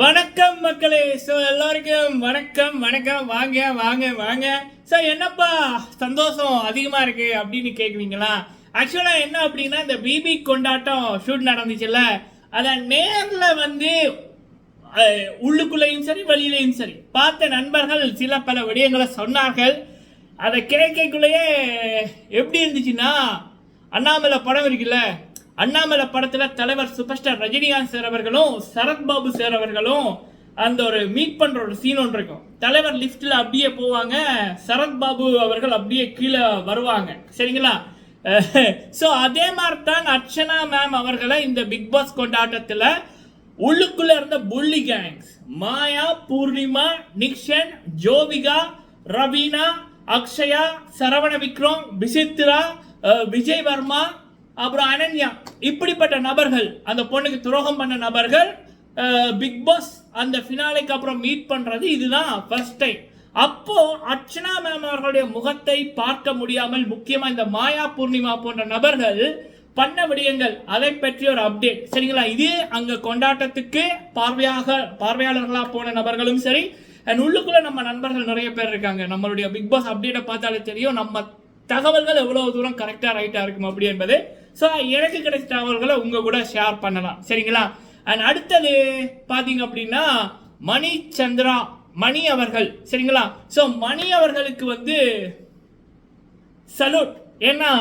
வணக்கம் மக்களே. ஸோ எல்லாருக்கும் வணக்கம் வணக்கம். வாங்க வாங்க வாங்க. ஸோ என்னப்பா சந்தோஷம் அதிகமாக இருக்குது அப்படின்னு கேட்குறீங்களா ஆக்சுவலாக என்ன அப்படின்னா இந்த பிபி கொண்டாட்டம் ஷூட் நடந்துச்சுல்ல அதை நேரில் வந்து உள்ளுக்குள்ளேயும் சரி வெளியிலையும் சரி பார்த்த நண்பர்கள் சில பல விடயங்களை சொன்னார்கள். அதை கேட்கக்குள்ளேயே எப்படி இருந்துச்சுன்னா அண்ணாமலை படம் இருக்குல்ல அண்ணாமலை படத்துல தலைவர் சூப்பர் ஸ்டார் ரஜினிகாந்த் சார் அவர்களும் சரத்பாபு சார் அவர்களும் அந்த ஒரு மீட் பண்ற ஒரு சீன் ஒன்று இருக்கும். தலைவர் லிஃப்ட்ல அப்படியே போவாங்க சரத்பாபு அவர்கள் அப்படியே கீழே வருவாங்க. சரிங்களா? ஸோ அதே மாதிரி தான் அர்ச்சனா மேம் அவர்களை இந்த பிக் பாஸ் கொண்டாட்டத்தில் உள்ளுக்குள்ள இருந்த புள்ளி கேங்ஸ் மாயா பூர்ணிமா நிக்ஷன் ஜோவிகா ரவீனா அக்ஷயா சரவண விக்ரம் விசித்ரா விஜய் வர்மா அப்புறம் அனன்யா. இப்படிப்பட்ட நபர்கள் அந்த பொண்ணுக்கு துரோகம் பண்ண நபர்கள் பிக் பாஸ் அந்த ஃபினாலைக்கு அப்புறம் மீட் பண்ணுறது இதுதான் ஃபர்ஸ்ட் டைம் அப்போ அர்ச்சனா மேம் அவர்களுடைய முகத்தை பார்க்க முடியாமல் முக்கியமாக இந்த மாயா பூர்ணிமா போன்ற நபர்கள் பண்ண விடயங்கள். அதை பற்றி ஒரு அப்டேட் சரிங்களா? இது அங்கே கொண்டாட்டத்துக்கு பார்வையாக பார்வையாளர்களாக போன நபர்களும் சரி அண்ட் உள்ளுக்குள்ள நம்ம நண்பர்கள் நிறைய பேர் இருக்காங்க. நம்மளுடைய பிக் பாஸ் அப்டேட்டை பார்த்தாலே தெரியும். நம்ம தகவல்கள் எவ்வளோ தூரம் கரெக்டாக ரைட்டாக இருக்கும் அப்படி என்பது ஸோ எனக்கு கிடைச்ச தகவல்களை உங்கள் கூட ஷேர் பண்ணலாம். சரிங்களா? அண்ட் அடுத்தது பார்த்தீங்க அப்படின்னா மணி சந்திரா மணி அவர்கள். சரிங்களா? ஸோ மணி அவர்களுக்கு வந்து சலூட் ஏன்னா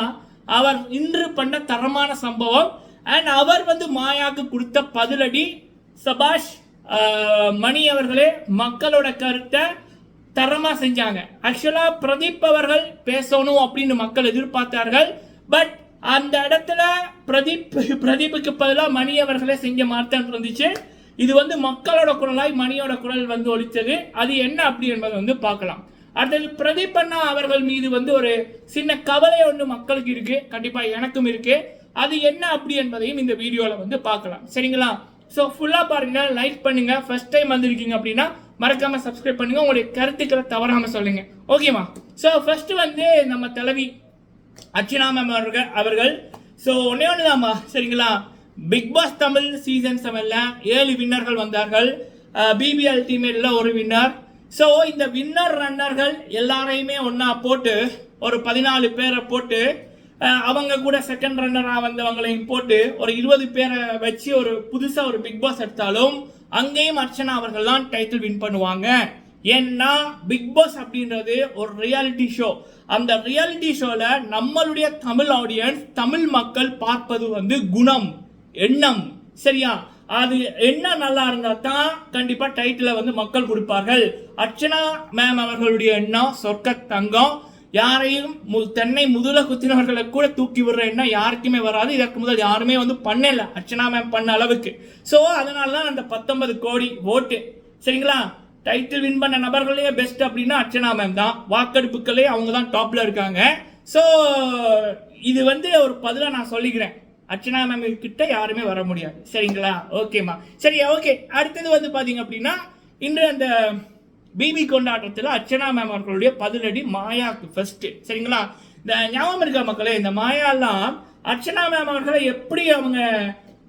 அவர் இன்று பண்ண தரமான சம்பவம். அண்ட் அவர் வந்து மாயாவுக்கு கொடுத்த பதிலடி சபாஷ் மணி அவர்களே மக்களோட கருத்தை தரமாக செஞ்சாங்க. ஆக்சுவலாக பிரதீப் அவர்கள் பேசணும் அப்படின்னு மக்கள் எதிர்பார்த்தார்கள். பட் அந்த இடத்துல பிரதீப் பிரதீபுக்கு பதிலாக மணி அவர்களே செஞ்ச மாற்றம் இருந்துச்சு. இது வந்து மக்களோட குரலாய் மணியோட குரல் வந்து ஒழித்தது அது என்ன அப்படி என்பதை வந்து பார்க்கலாம். அடுத்தது பிரதீப் அண்ணா அவர்கள் மீது வந்து ஒரு சின்ன கவலை ஒன்று மக்களுக்கு இருக்கு. கண்டிப்பாக எனக்கும் இருக்கு. அது என்ன அப்படி என்பதையும் இந்த வீடியோவில் வந்து பார்க்கலாம். சரிங்களா? ஸோ ஃபுல்லாக பாருங்க லைக் பண்ணுங்க. ஃபர்ஸ்ட் டைம் வந்திருக்கீங்க அப்படின்னா மறக்காம சப்ஸ்கிரைப் பண்ணுங்க. உங்களுடைய கருத்துக்களை தவறாமல் சொல்லுங்க. ஓகேவா ஸோ ஃபர்ஸ்ட் வந்து நம்ம தலைவி அர்ச்சனா மேம் அவர்கள் அவர்கள். ஸோ ஒன்னே ஒன்று தாம்மா சரிங்களா? பிக் பாஸ் தமிழ் சீசன் செவனில் ஏழு வின்னர்கள் வந்தார்கள். பிபிஎல் டீமேட்ல ஒரு வின்னர் ஸோ இந்த வின்னர் ரன்னர்கள் எல்லாரையுமே ஒன்றா போட்டு ஒரு பதினாலு பேரை போட்டு அவங்க கூட செகண்ட் ரன்னராக வந்தவங்களையும் போட்டு ஒரு இருபது பேரை வச்சு ஒரு புதுசாக ஒரு பிக் பாஸ் எடுத்தாலும் அங்கேயும் அர்ச்சனா அவர்கள் தான் டைட்டில் வின் பண்ணுவாங்க. ஏன்னா பிக் பாஸ் அப்படின்றது ஒரு ரியாலிட்டி ஷோ அந்த ரியாலிட்டி ஷோவில் நம்மளுடைய தமிழ் ஆடியன்ஸ் தமிழ் மக்கள் பார்ப்பது வந்து குணம் எண்ணம். சரியா? அது என்ன நல்லா இருந்தால் தான் கண்டிப்பாக டைட்டிலை வந்து மக்கள் கொடுப்பார்கள். அர்ச்சனா மேம் அவர்களுடைய எண்ணம் சொர்க்க தங்கம். யாரையும் மு- தென்னை முதல குத்தினவர்களை கூட தூக்கி விடுற எண்ணம் யாருக்குமே வராது. இதற்கு முதல் யாருமே வந்து பண்ணல. அர்ச்சனா மேம் பண்ண அளவுக்கு. ஸோ அதனால தான் அந்த பத்தொன்பது கோடி ஓட்டு சரிங்களா? டைட்டில் வின் பண்ண நபர்களே பெஸ்ட் அப்படின்னா அர்ச்சனா மேம் தான். வாக்கெடுப்புகளே அவங்க தான் டாப்பில் இருக்காங்க. ஸோ இது வந்து ஒரு பதிலாக நான் சொல்லிக்கிறேன். அர்ச்சனா மேம் கிட்ட யாருமே வர முடியாது. சரிங்களா? ஓகேம்மா சரி ஓகே அடுத்தது வந்து பார்த்தீங்க அப்படின்னா இன்று அந்த பிபி கொண்டாட்டத்தில் அர்ச்சனா மேம் அவர்களுடைய பதிலடி மாயாக்கு ஃபர்ஸ்ட் சரிங்களா? இந்த ஞாபகம் இருக்கா மக்களே? இந்த மாயாலாம் அர்ச்சனா மேம் அவர்களை எப்படி அவங்க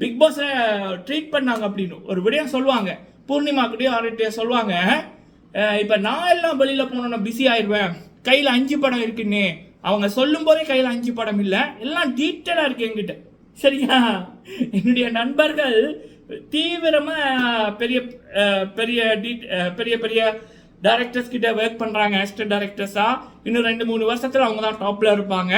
பிக் பாஸை ட்ரீட் பண்ணாங்க அப்படின்னு ஒரு விடயம் சொல்லுவாங்க. பூர்ணிமா கிட்டயோ யார்கிட்டயோ சொல்லுவாங்க இப்போ நான் எல்லாம் வெளியில் போனோன்னா பிஸி ஆயிடுவேன் கையில் அஞ்சு படம் இருக்குன்னு. அவங்க சொல்லும் போதே கையில் அஞ்சு படம் இல்லை. எல்லாம் டீட்டெயிலாக இருக்கு எங்கிட்ட சரியா? என்னுடைய நண்பர்கள் தீவிரமாக பெரிய பெரிய டீட் பெரிய பெரிய டைரக்டர்ஸ் கிட்ட ஒர்க் பண்ணுறாங்க அசிஸ்டன்ட் டைரக்டர்ஸாக இன்னும் ரெண்டு மூணு வருஷத்தில் அவங்க தான் டாப்பில் இருப்பாங்க.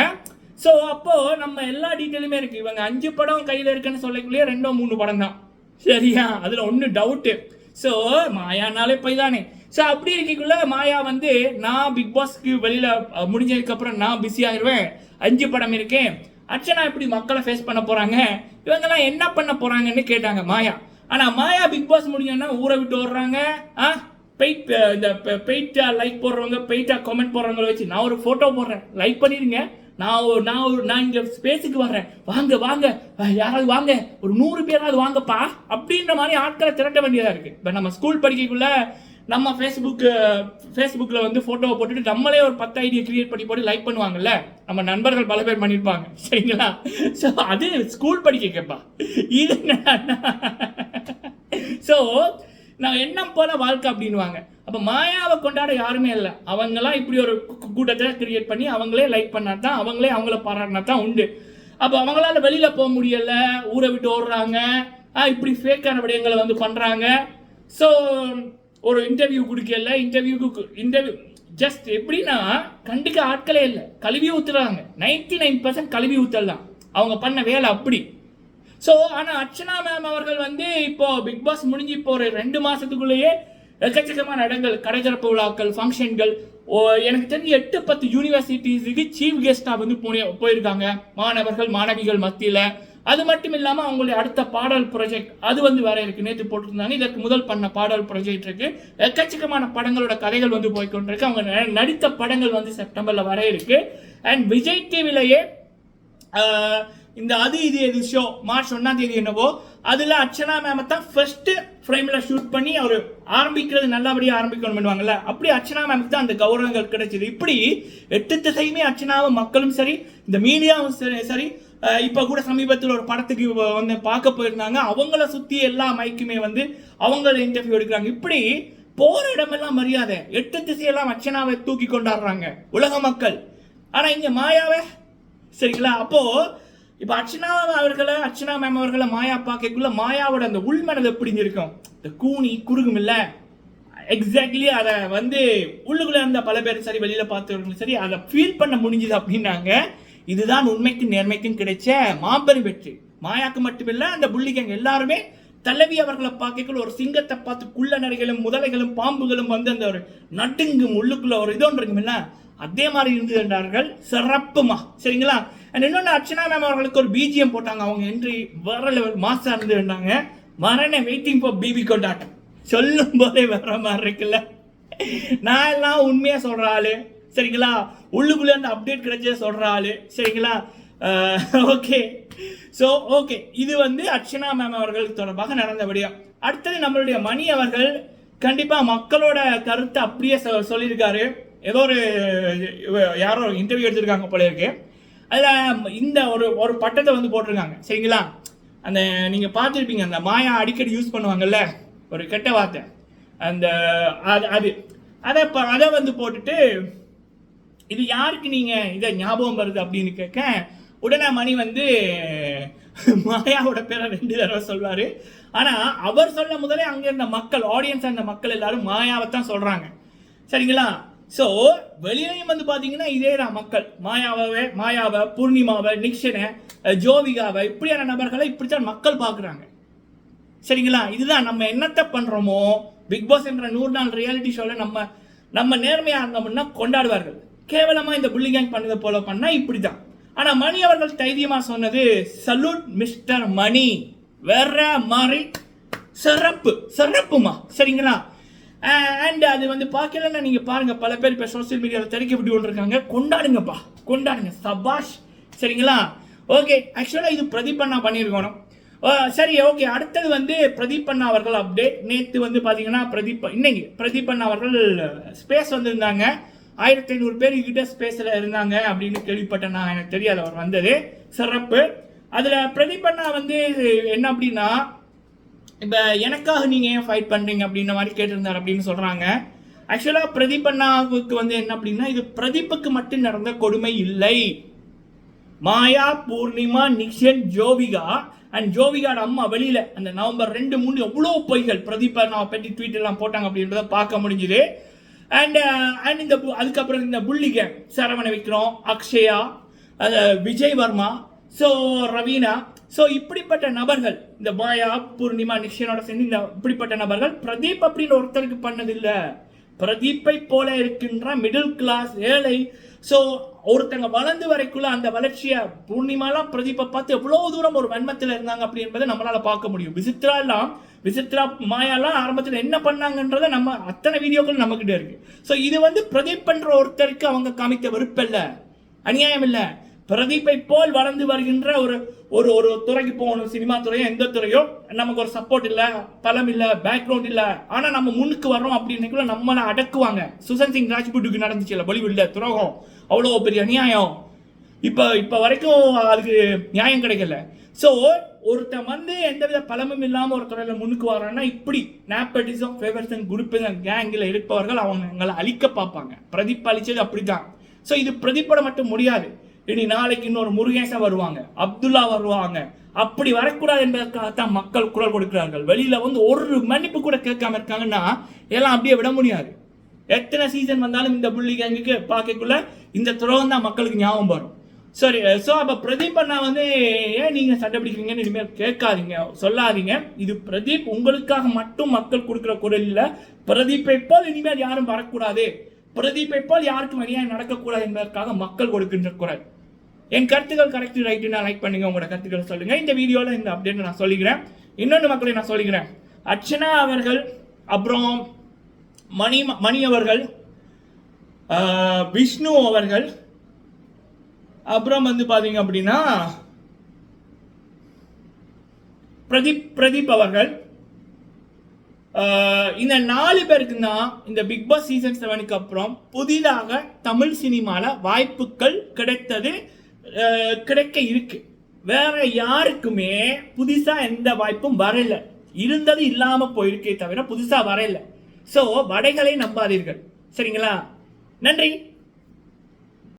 ஸோ அப்போது நம்ம எல்லா டீட்டெயிலுமே இருக்குது இவங்க அஞ்சு படம் கையில் இருக்குன்னு சொல்லக்குள்ளேயே ரெண்டோ மூணு படம் தான். சரியா? அதில் ஒன்று டவுட்டு ஸோ மாயானாலே போய் தானே ஸோ அப்படி இருக்கக்குள்ள மாயா வந்து நான் பிக் பாஸ்க்கு வெளியில் முடிஞ்சதுக்கப்புறம் நான் பிஸி ஆயிடுவேன் அஞ்சு படம் இருக்கேன் அர்ச்சனா எப்படி மக்களை ஃபேஸ் பண்ண போகிறாங்க இவங்கெல்லாம் என்ன பண்ண போகிறாங்கன்னு கேட்டாங்க மாயா. ஆனால் மாயா பிக் பாஸ் முடிஞ்சோன்னா ஊரை விட்டு ஓடுறாங்க. ஆ? பெயிட் இந்த பெயிட்டா லைக் போடுறவங்க பெயிட்டாக கமெண்ட் போடுறவங்கள வச்சு நான் ஒரு ஃபோட்டோ போடுறேன். லைக் பண்ணிடுங்க. நான் ஒரு- நான் ஒரு நான் இங்கே ஸ்பேஸுக்கு வர்றேன் வாங்க வாங்க. யாராவது வாங்க. ஒரு நூறு பேராவது வாங்கப்பா. அப்படின்ற மாதிரி ஆட்களை திரட்ட வேண்டியதாக இருக்குது இப்போ நம்ம ஸ்கூல் படிக்கக்குள்ளே நம்ம ஃபேஸ்புக்கு ஃபேஸ்புக்கில் வந்து ஃபோட்டோவை போட்டுட்டு நம்மளே ஒரு பத்து ஐடியா கிரியேட் பண்ணி போட்டு லைக் பண்ணுவாங்கல்ல? நம்ம நண்பர்கள் பல பேர் பண்ணியிருப்பாங்க சரிங்களா? ஸோ அது ஸ்கூல் படிக்க கேட்பா இது ஸோ நான் எண்ணம் போல வாழ்க்கை அப்படின்னுவாங்க. இப்போ மாயாவை கொண்டாட யாருமே இல்லை. அவங்கெல்லாம் இப்படி ஒரு கூட்டத்தை கிரியேட் பண்ணி அவங்களே லைக் பண்ணா தான் அவங்களே அவங்கள பாராட்டினா தான் உண்டு. அப்போ அவங்களால வெளியில் போக முடியல ஊரை விட்டு ஓடுறாங்க இப்படி ஃபேக்கான விடயங்களை வந்து பண்ணுறாங்க ஸோ ஒரு இன்டர்வியூ கொடுக்கல இன்டர்வியூக்கு இன்டர்வியூ ஜஸ்ட் எப்படின்னா கண்டுக்க ஆட்களே இல்லை கழுவி ஊத்துறாங்க. நைன்டி நைன் பர்சன்ட் கழுவி ஊற்றல் தான். அவங்க பண்ண வேலை அப்படி. ஸோ ஆனால் அர்ச்சனா மேம் அவர்கள் வந்து இப்போ பிக் பாஸ் முடிஞ்சு இப்போ ஒரு ரெண்டு மாதத்துக்குள்ளேயே எக்கச்சக்கமான இடங்கள் கடைதிறப்பு விழாக்கள் ஃபங்க்ஷன்கள் ஓ எனக்கு தெரிஞ்சு எட்டு பத்து யூனிவர்சிட்டிஸுக்கு சீஃப் கெஸ்டாக வந்து போனே போயிருக்காங்க. மாணவர்கள் மாணவிகள் மத்தியில். அது மட்டும் இல்லாமல் அவங்களுடைய அடுத்த பாடல் ப்ரொஜெக்ட் அது வந்து வேற இருக்கு. நேற்று போட்டிருந்தாங்க. இதற்கு முதல் பண்ண பாடல் ப்ரொஜெக்ட் இருக்கு. எக்கச்சக்கமான படங்களோட கதைகள் வந்து போய்க்கொண்டிருக்கு. அவங்க நடித்த படங்கள் வந்து செப்டம்பர்ல வர இருக்கு. அண்ட் விஜய் டிவிலேயே இந்த அது இது எது ஷோ மார்ச் ஒன்றாம் தேதி என்னவோ? அதில் அர்ச்சனா மேம தான் ஃபர்ஸ்ட் ஃப்ரேமில் ஷூட் பண்ணி அவர் ஆரம்பிக்கிறது நல்லபடியாக ஆரம்பிக்கணும் பண்ணுவாங்கல்ல. அப்படி அர்ச்சனா மேமுக்கு தான் அந்த கௌரவங்கள் கிடைச்சது. இப்படி எட்டு திசையுமே அர்ச்சனாவும் மக்களும் சரி இந்த மீடியாவும் சரி சரி இப்போ கூட சமீபத்தில் ஒரு படத்துக்கு வந்து பார்க்க போயிருந்தாங்க. அவங்கள சுற்றி எல்லா மைக்குமே வந்து அவங்கள இன்டர்வியூ எடுக்கிறாங்க. இப்படி போகிற இடமெல்லாம் மரியாதை. எட்டு திசையெல்லாம் அர்ச்சனாவை தூக்கி கொண்டாடுறாங்க உலக மக்கள். ஆனால் இங்கே மாயாவே சரிங்களா? அப்போது இப்போ அர்ச்சனா அவர்களை அர்ச்சனா மேம் அவர்களை மாயா பார்க்கக்குள்ள மாயாவோட அந்த உள்மனது எப்படி இருக்கும் இந்த கூனி குறுகும் இல்லை? எக்ஸாக்ட்லி அதை வந்து உள்ளுக்குள்ள இருந்த பல பேர் சரி வெளியில் பார்த்தவர்களும் சரி அதை ஃபீல் பண்ண முடிஞ்சுது அப்படின்னாங்க. இதுதான் உண்மைக்கும் நேர்மைக்கும் கிடைச்ச மாபெரும் வெற்றி. மாயாக்கு மட்டுமில்லை அந்த புள்ளிகங்க எல்லாருமே தலைவி அவர்களை பார்க்கக்குள்ள ஒரு சிங்கத்தை பார்த்து குள்ள நடைகளும் முதலைகளும் பாம்புகளும் வந்து அந்த ஒரு நட்டுங்கும் உள்ளுக்குள்ள ஒரு இது இருக்குமில்ல அதே மாதிரி இருந்து என்றார்கள் சிறப்புமா. சரிங்களா? அண்ட் இன்னொன்று அர்ச்சனா மேம் அவர்களுக்கு ஒரு பிஜிஎம் போட்டாங்க. அவங்க என்ட்ரி வேற லெவல் மாசா இருந்து இருந்தாங்க மரண வெயிட்டிங் ஃபார் பிபி கொண்டாட்டம் சொல்லும் போதே வேற மாதிரி இருக்குல்ல. நான் எல்லாம் உண்மையாக சொல்கிற ஆளு. சரிங்களா? உள்ளுக்குள்ளே அந்த அப்டேட் கிடைச்சத சொல்கிற ஆளு. சரிங்களா? ஓகே ஸோ ஓகே இது வந்து அர்ச்சனா மேம் அவர்கள் தொடர்பாக நடந்தபடியா அடுத்தது நம்மளுடைய மணி அவர்கள் கண்டிப்பாக மக்களோட கருத்தை அப்படியே சொ- சொல்லியிருக்காரு. ஏதோ ஒரு யாரோ இன்டர்வியூ எடுத்திருக்காங்க போல இருக்கு. அதில் இந்த ஒரு ஒரு பட்டத்தை வந்து போட்டிருக்காங்க. சரிங்களா? அந்த நீங்கள் பார்த்துருப்பீங்க அந்த மாயா அடிக்கடி யூஸ் பண்ணுவாங்கல்ல? ஒரு கெட்ட வார்த்தை. அந்த அது அது. அதை இப்போ அதை வந்து போட்டுட்டு இது யாருக்கு நீங்கள் இதை ஞாபகம் வருது அப்படின்னு கேட்க உடனே மணி வந்து மாயாவோட பேரை ரெண்டு தடவை சொல்வார். ஆனால் அவர் சொல்ல முதலே அங்கே இருந்த மக்கள் ஆடியன்ஸ் அந்த மக்கள் எல்லாரும் மாயாவை தான் சொல்கிறாங்க சரிங்களா? ஸோ வெளியிலையும் வந்து பார்த்தீங்கன்னா இதே தான் மக்கள். மாயாவை மாயாவை பூர்ணிமாவை நிக்ஷனை ஜோவிகாவை இப்படியான நபர்களை இப்படித்தான் மக்கள் பார்க்குறாங்க. சரிங்களா? இதுதான் நம்ம என்னத்தை பண்ணுறோமோ பிக் பாஸ் என்ற நூறு நாள் ரியாலிட்டி ஷோவில் நம்ம நம்ம நேர்மையாக இருந்தோம்னா கொண்டாடுவார்கள். கேவலமாக இந்த புள்ளி கேங் பண்ணதை போல பண்ணால் இப்படி தான் ஆனால் மணி அவர்கள் தைரியமாக சொன்னது சல்யூட் மிஸ்டர் மணி. வேற மாதிரி சிறப்பு சிறப்புமா? சரிங்களா? அண்ட் அது வந்து பார்க்கலன்னா நீங்கள் பாருங்கள் பல பேர் இப்போ சோஷியல் மீடியாவில் திறக்க விட்டு கொண்டிருக்காங்க. கொண்டாடுங்கப்பா. கொண்டாடுங்க. சபாஷ். சரிங்களா? ஓகே ஆக்சுவலாக இது பிரதீப் அண்ணா பண்ணியிருக்கணும். சரி ஓகே அடுத்தது வந்து பிரதீப் அண்ணா அவர்கள் அப்டேட் நேற்று வந்து பார்த்தீங்கன்னா பிரதீப் இன்னைக்கு பிரதீப் அண்ணா அவர்கள் ஸ்பேஸ் வந்திருந்தாங்க. ஆயிரத்தி ஐநூறு பேர் கிட்ட ஸ்பேஸில் இருந்தாங்க அப்படின்னு கேள்விப்பட்டேன் நான் எனக்கு தெரியாது. அவர் வந்தது. சிறப்பு. அதில் பிரதீப் அண்ணா வந்து என்ன அப்படின்னா இப்போ எனக்காக நீங்கள் ஏன் ஃபைட் பண்ணுறீங்க அப்படின்ற மாதிரி கேட்டிருந்தார் அப்படின்னு சொல்கிறாங்க ஆக்சுவலாக பிரதீப் அண்ணாவுக்கு வந்து என்ன அப்படின்னா இது பிரதீப்புக்கு மட்டும் நடந்த கொடுமை இல்லை. மாயா பூர்ணிமா நிக்ஷன் ஜோவிகா அண்ட் ஜோவிகாட அம்மா வெளியில் அந்த நவம்பர் ரெண்டு மூணு எவ்வளோ பொய்கள் பிரதீப் அண்ணாவை பற்றி ட்வீட்டெல்லாம் போட்டாங்க அப்படின்றத பார்க்க முடிஞ்சுது. அண்ட் அண்ட் uh, இந்த பு- அதுக்கப்புறம் இந்த புள்ளிக சரவண விக்ரம் அக்ஷயா விஜய் வர்மா ஸோ ரவீனா ஸோ இப்படிப்பட்ட நபர்கள் இந்த மாயா பூர்ணிமா நிக்ஷனோட சேர்ந்து இந்த இப்படிப்பட்ட நபர்கள் பிரதீப் அப்படின்னு ஒருத்தருக்கு பண்ணதில்லை. பிரதீப்பை போல இருக்கின்ற மிடில் கிளாஸ் ஏழை. ஸோ ஒருத்தங்க வளர்ந்து வரைக்குள்ள அந்த வளர்ச்சியை பூர்ணிமாலாம் பிரதீப்பை பார்த்து எவ்வளோ தூரம் ஒரு வன்மத்தில் இருந்தாங்க அப்படி என்பதை நம்மளால் பார்க்க முடியும். விசித்ரா எல்லாம் விசித்ரா மாயாலாம் ஆரம்பத்தில் என்ன பண்ணாங்கன்றதை நம்ம அத்தனை வீடியோக்கள் நம்மக்கிட்ட இருக்கு. ஸோ இது வந்து பிரதீப் பண்ற ஒருத்தருக்கு அவங்க காமிக்க இல்லை அநியாயம் இல்லை. பிரதீப்பை போல் வளர்ந்து வருகின்ற ஒரு ஒரு ஒரு துறைக்கு போகணும் சினிமா துறையோ எந்த துறையோ நமக்கு ஒரு சப்போர்ட் இல்ல பலம் இல்ல பேக்ரவுண்ட் இல்ல. ஆனா நம்ம முன்னுக்கு வர்றோம் அப்படின்னுக்குள்ள நம்மளை அடக்குவாங்க. சுசந்த் சிங் ராஜ்புட்டுக்கு நடந்துச்சு இல்ல பாலிவுட்ல துரோகம். அவ்வளோ பெரிய அநியாயம். இப்போ இப்போ வரைக்கும் அதுக்கு நியாயம் கிடைக்கல. ஸோ ஒருத்தன் வந்து எந்தவித பலமும் இல்லாமல் ஒரு துறையில் முன்னுக்கு வரான்னா இப்படி நேப்பட்டிசம் ஃபேவர்சன் குரூப்பிசம் கேங்கில் இருப்பவர்கள் அவங்க எங்களை அழிக்க பார்ப்பாங்க. பிரதீப் அப்படி அப்படிதான் ஸோ இது பிரதிப்பட மட்டும் முடியாது. இனி நாளைக்கு இன்னொரு முருகேசன் வருவாங்க அப்துல்லா வருவாங்க. அப்படி வரக்கூடாது என்பதற்காகத்தான் மக்கள் குரல் கொடுக்கிறார்கள். வெளியில வந்து ஒரு மன்னிப்பு கூட கேட்காம இருக்காங்கன்னா எல்லாம் அப்படியே விட முடியாது. எத்தனை சீசன் வந்தாலும் இந்த புள்ளி பார்க்கக்குள்ள இந்த துரோகம் தான் மக்களுக்கு ஞாபகம் வரும். சரி ஸோ அப்போ பிரதீப் அண்ணா வந்து ஏன் நீங்கள் சண்டை பிடிக்கிறீங்கன்னு இனிமேல் கேட்காதீங்க சொல்லாதீங்க. இது பிரதீப் உங்களுக்காக மட்டும் மக்கள் கொடுக்குற குரல் இல்லை. பிரதீப்பை போல் இனிமேல் யாரும் வரக்கூடாது. பிரதீப்பை போல் யாருக்கும் அநியாயம் நடக்கக்கூடாது என்பதற்காக மக்கள் கொடுக்கின்ற குரல். என் கருத்துக்கள் கரெக்ட் ரைட்டு லைக் பண்ணுங்க உங்களோட கருத்துக்களை சொல்லுங்க. இந்த வீடியோவில் இந்த அப்டேட் நான் சொல்லிக்கிறேன். இன்னொன்று மக்களை நான் சொல்லிக்கிறேன். அர்ச்சனா அவர்கள் அப்புறம் மணி மணி அவர்கள் விஷ்ணு அவர்கள் அப்புறம் வந்து பாத்தீங்க அப்படின்னா பிரதீப் பிரதீப் அவர்கள் இந்த நாலு பேருக்கு தான் இந்த பிக் பாஸ் சீசன் செவனுக்கு அப்புறம் புதிதாக தமிழ் சினிமாவில் வாய்ப்புகள் கிடைத்தது. கிடைக்க இருக்கு. வேற யாருக்குமே புதுசா எந்த வாய்ப்பும் வரல. இருந்தது இல்லாம போயிருக்கே தவிர புதுசா வரல. சோ வடைகளை நம்பாதீர்கள். சரிங்களா? நன்றி.